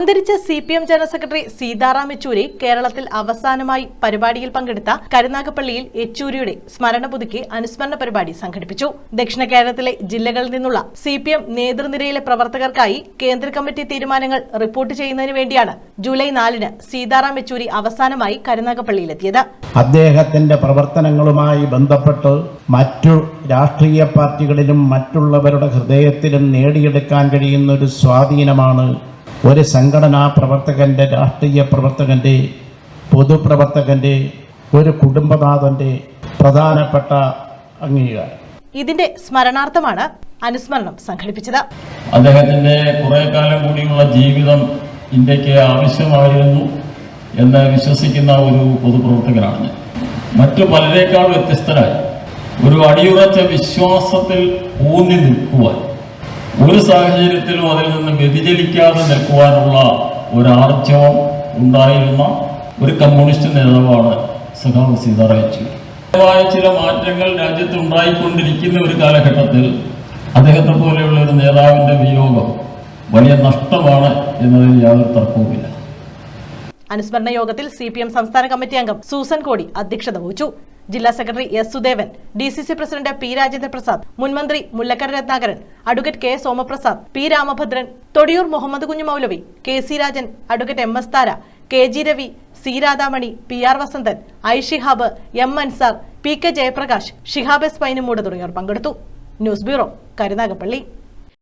അന്തരിച്ച C P M general secretary Sitaram Yechury കേരളത്തിൽ അവസാനമായി പരിപാടിയിൽ പങ്കെടുത്ത കരുനാഗപ്പള്ളിയിൽ യെച്ചൂരിയുടെ സ്മരണ പുതുക്കി അനുസ്മരണ പരിപാടി സംഘടിപ്പിച്ചു. ദക്ഷിണ കേരളത്തിലെ ജില്ലകളിൽ നിന്നുള്ള സി പി എം നേതൃനിരയിലെ പ്രവർത്തകർക്കായി കേന്ദ്ര കമ്മിറ്റി തീരുമാനങ്ങൾ റിപ്പോർട്ട് ചെയ്യുന്നതിന് വേണ്ടിയാണ് ജൂലൈ നാലിന് സീതാറാം യെച്ചൂരി അവസാനമായി കരുനാഗപ്പള്ളിയിലെത്തിയത്. അദ്ദേഹത്തിന്റെ പ്രവർത്തനങ്ങളുമായി ബന്ധപ്പെട്ട് മറ്റു രാഷ്ട്രീയ പാർട്ടികളിലും മറ്റുള്ളവരുടെ ഹൃദയത്തിലും നേടിയെടുക്കാൻ കഴിയുന്ന ഒരു സ്വാധീനമാണ് ഒരു സംഘടനാ പ്രവർത്തകന്റെ രാഷ്ട്രീയ പ്രവർത്തകന്റെ പൊതുപ്രവർത്തകന്റെ ഒരു കുടുംബനാഥന്റെ പ്രധാനപ്പെട്ട അംഗീകാരം. ഇതിന്റെ സ്മരണാർത്ഥമാണ് അനുസ്മരണം സംഘടിപ്പിച്ചത്. അദ്ദേഹത്തിന്റെ കുറെ കാലം കൂടിയുള്ള ജീവിതം ഇന്ത്യയ്ക്ക് ആവശ്യമായിരുന്നു എന്ന് വിശ്വസിക്കുന്ന ഒരു പൊതുപ്രവർത്തകനാണ്. മറ്റു പലരേക്കാൾ വ്യത്യസ്തനായി ഒരു അടിയുറച്ച വിശ്വാസത്തിൽ ഊന്നി നിൽക്കുവാൻ ഒരു സാഹചര്യത്തിലും അതിൽ നിന്ന് വ്യതിചലിക്കാതെ നിൽക്കുവാനുള്ള ഒരാർജവം ഉണ്ടായിരുന്ന ഒരു കമ്മ്യൂണിസ്റ്റ് നേതാവാണ് സഖാവ് സീതാറാം യെച്ചൂരി. ായ ചില മാറ്റങ്ങൾ രാജ്യത്ത് ഉണ്ടായിക്കൊണ്ടിരിക്കുന്ന ഒരു കാലഘട്ടത്തിൽ അദ്ദേഹത്തെ പോലെയുള്ള ഒരു നേതാവിന്റെ വിയോഗം വലിയ നഷ്ടമാണ് എന്നതിൽ യാതൊരു തർക്കവുമില്ല. അനുസ്മരണ യോഗത്തിൽ സി പി എം സംസ്ഥാന കമ്മിറ്റി അംഗം സൂസൻ കോടി അധ്യക്ഷത വഹിച്ചു. ജില്ലാ secretary S Sudevan D C C president P Rajendra Prasad മുൻമന്ത്രി Mullakkara Ratnakaran advocate K Somaprasad P Ramabhadran Thodiyoor Muhammad Kunju Moulavi K C Rajan advocate M S Thara K G Ravi C Radhamani P R Vasanthan I Shihab M Ansar P K Jayaprakash Shihab S Painumoodu തുടങ്ങിയവർ പങ്കെടുത്തു. News bureau Karunagappally.